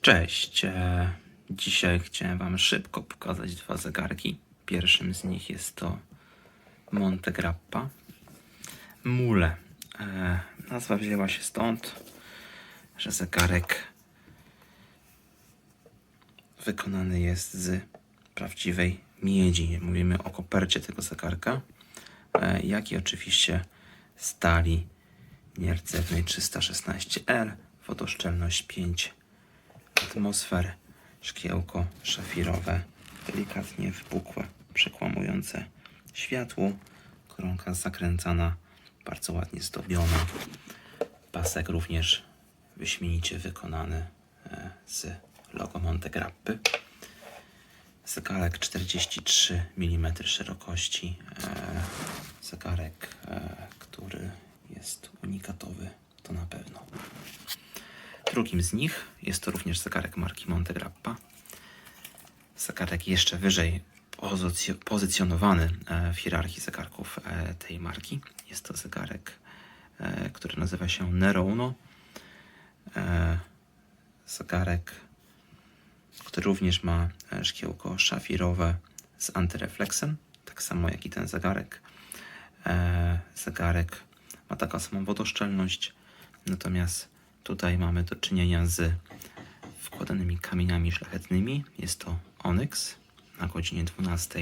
Cześć. e, Dzisiaj chciałem Wam szybko pokazać dwa zegarki. Pierwszym z nich jest to Monte Grappa Mule. E, Nazwa wzięła się stąd, że zegarek wykonany jest z prawdziwej miedzi. Mówimy o kopercie tego zegarka, e, jak i oczywiście stali nierdzewnej 316L, wodoszczelność 5 atmosfer, szkiełko szafirowe, delikatnie wypukłe, przekłamujące światło, koronka zakręcana, bardzo ładnie zdobiona, pasek również wyśmienicie wykonany e, z logo Monte Grappy. Zegarek 43 mm szerokości. E, zegarek, e, który jest unikatowy, to na pewno. Drugim z nich jest to również zegarek marki Monte Grappa. Zegarek jeszcze wyżej pozycjo- pozycjonowany e, w hierarchii zegarków e, tej marki. Jest to zegarek, e, który nazywa się Nerono. E, Zegarek który również ma szkiełko szafirowe z antyrefleksem, tak samo jak i ten zegarek. Zegarek ma taką samą wodoszczelność, natomiast tutaj mamy do czynienia z wkładanymi kamieniami szlachetnymi. Jest to Onyx na godzinie 12,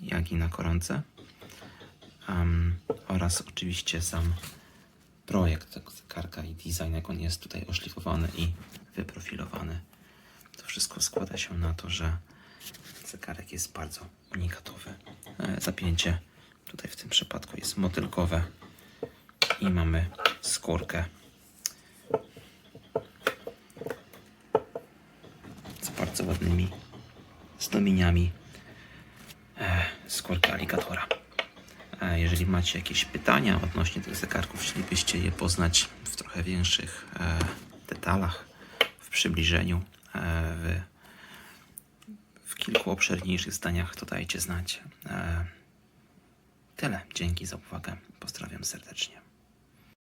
jak i na koronce. Em, oraz oczywiście sam projekt tego zegarka i design, jak on jest tutaj oszlifowany i wyprofilowany. To wszystko składa się na to, że zegarek jest bardzo unikatowy. E, Zapięcie tutaj w tym przypadku jest motylkowe i mamy skórkę z bardzo ładnymi zdomieniami e, skórki aligatora. E, Jeżeli macie jakieś pytania odnośnie tych zegarków, chcielibyście je poznać w trochę większych e, detalach, w przybliżeniu, e, w, w kilku obszerniejszych zdaniach, to dajcie znać. E, Tyle. Dzięki za uwagę. Pozdrawiam serdecznie.